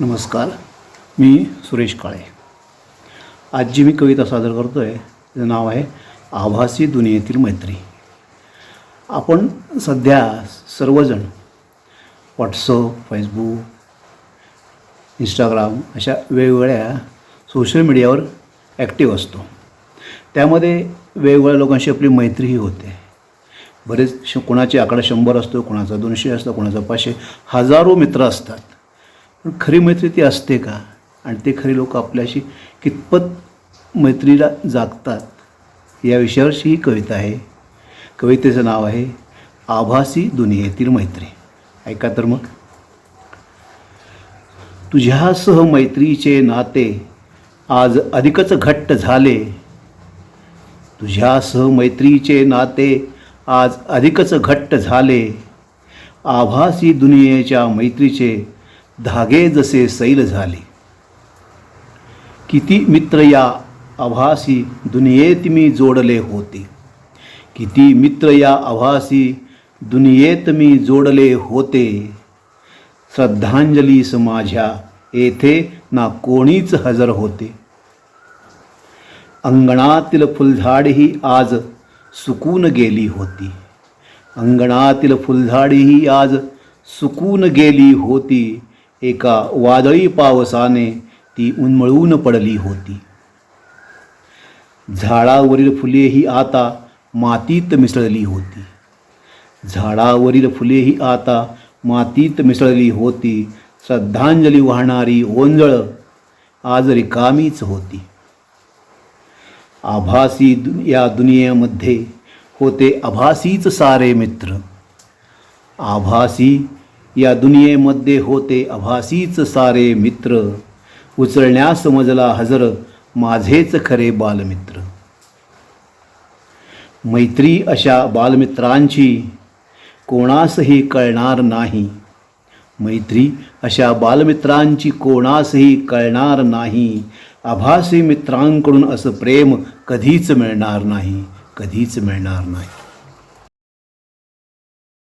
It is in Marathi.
नमस्कार मी सुरेश काळे. आज जी मी कविता सादर करतो आहे तिचं नाव आहे आभासी दुनियेतील मैत्री. आपण सध्या सर्वजण व्हॉट्सअप फेसबुक इंस्टाग्राम अशा वेगवेगळ्या सोशल मीडियावर ॲक्टिव्ह असतो. त्यामध्ये वेगवेगळ्या लोकांशी आपली मैत्रीही होते. बरेच श कोणाचे आकडा शंभर असतो कोणाचा दोनशे असतो कोणाचा पाचशे हजारो मित्र असतात. पण खरी मैत्री ती असते का? आणि ते खरी लोक आपल्याशी कितपत मैत्रीला जागतात या विषयावरची ही कविता आहे. कवितेचं नाव आहे आभासी दुनियेतील मैत्री. ऐका तर मग. तुझ्यासह मैत्रीचे नाते आज अधिकच घट्ट झाले. तुझ्यासह मैत्रीचे नाते आज अधिकच घट्ट झाले. आभासी दुनियेच्या मैत्रीचे धागे जसे सैल झाले. किती मित्र या आभासी दुनियेत मी जोडले होते. किती मित्र या आभासी दुनियेत मी जोडले होते. श्रद्धांजलीस माझ्या येथे ना कोणीच हजर होते. अंगणातील फुलझाडेही आज सुकून गेली होती. अंगणातील फुलझाडीही आज सुकून गेली होती. एका वादळी पावसाने ती उन्मळून पडली होती. झाडावरील फुलेही आता मातीत मिसळली होती. झाडावरील फुलेही आता मातीत मिसळली होती. श्रद्धांजली वाहणारी ओंजळ आज रिकामीच होती. आभासी दु या दुनियेमध्ये होते आभासीच सारे मित्र. आभासी या दुनियेमध्ये होते अभासीच सारे मित्र. उचलण्यास समजला हजर माझेच खरे बालमित्र. मैत्री अशा बालमित्रांची कोणासही कळणार नाही. मैत्री अशा बालमित्रांची कोणासही कळणार नाही. आभासी मित्रांकडून असं प्रेम कधीच मिळणार नाही कधीच मिळणार नाही.